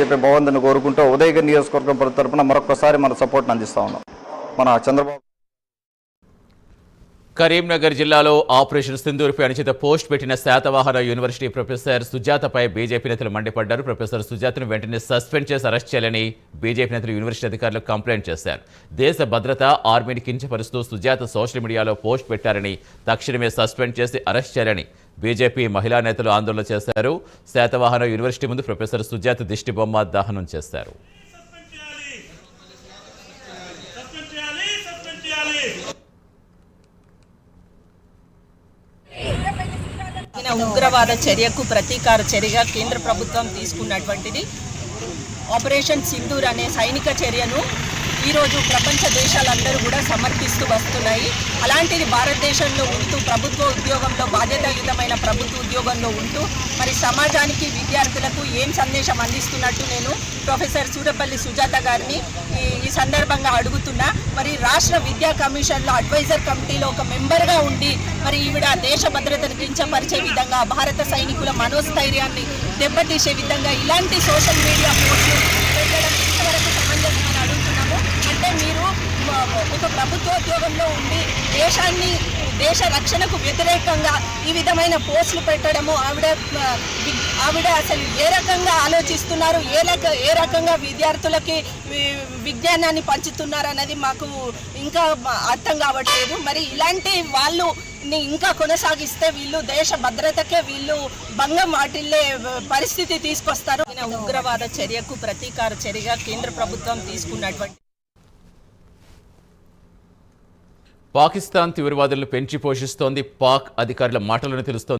చెప్పి బాగుందని కోరుకుంటూ ఉదయగిరి నియోజకవర్గం తరఫున తరపున మరొకసారి మన సపోర్ట్ని అందిస్తా ఉన్నాం. మన చంద్రబాబు కరీంనగర్ జిల్లాలో ఆపరేషన్ సింధూర్పై అనుచిత పోస్ట్ పెట్టిన శాతవాహన యూనివర్సిటీ ప్రొఫెసర్ సుజాతపై బీజేపీ నేతలు మండిపడ్డారు. ప్రొఫెసర్ సుజాతను వెంటనే సస్పెండ్ చేసి అరెస్ట్ చేయాలని బీజేపీ నేతలు యూనివర్సిటీ అధికారులు కంప్లైంట్ చేశారు. దేశ భద్రత ఆర్మీని కించపరుస్తూ సుజాత సోషల్ మీడియాలో పోస్ట్ పెట్టారని తక్షణమే సస్పెండ్ చేసి అరెస్ట్ చేయాలని బీజేపీ మహిళా నేతలు ఆందోళన చేశారు. శాతవాహన యూనివర్సిటీ ముందు ప్రొఫెసర్ సుజాత దిష్టిబొమ్మ దహనం చేశారు సస్పెండ్ చేయాలి సస్పెండ్ చేయాలి జరిగిన ఉగ్రవాద చర్యకు ప్రతీకార చర్యగా కేంద్ర ప్రభుత్వం తీసుకున్నటువంటిది. ఆపరేషన్ సింధూర్ అనే సైనిక చర్యను ఈరోజు ప్రపంచ దేశాలందరూ కూడా సమర్పిస్తూ వస్తున్నాయి. అలాంటిది భారతదేశంలో ఉంటూ ప్రభుత్వ ఉద్యోగంలో బాధ్యతాయుతమైన ప్రభుత్వ ఉద్యోగంలో ఉంటూ మరి సమాజానికి విద్యార్థులకు ఏం సందేశం అందిస్తున్నట్టు నేను ప్రొఫెసర్ సూరపల్లి సుజాత గారిని ఈ ఈ సందర్భంగా అడుగుతున్నా. మరి రాష్ట్ర విద్యా కమిషన్లో అడ్వైజర్ కమిటీలో ఒక మెంబర్గా ఉండి మరి ఈవిడ దేశ భద్రతను కించపరిచే విధంగా భారత సైనికుల మనోస్థైర్యాన్ని దెబ్బతీసే విధంగా ఇలాంటి సోషల్ మీడియా పోస్టులు ఒక ప్రభుత్వోద్యోగంలో ఉండి దేశాన్ని దేశ రక్షణకు వ్యతిరేకంగా ఈ విధమైన పోస్టులు పెట్టడము ఆవిడ ఆవిడ అసలు ఏ రకంగా ఆలోచిస్తున్నారు? ఏ రక ఏ రకంగా విద్యార్థులకి వి- విజ్ఞానాన్ని పంచుతున్నారు అన్నది మాకు ఇంకా అర్థం కావట్లేదు. మరి ఇలాంటి వాళ్ళు ని ఇంకా కొనసాగిస్తే వీళ్ళు దేశ భద్రతకే వీళ్ళు భంగం వాటిల్లే పరిస్థితి తీసుకొస్తారు. ఉగ్రవాద చర్యకు ప్రతీకార చర్యగా కేంద్ర ప్రభుత్వం తీసుకున్నటువంటి పాకిస్తాన్ తీవ్రవాదులను పెంచి పోషిస్తోంది పాక్ అధికారుల మాటలను తెలుస్తోంది.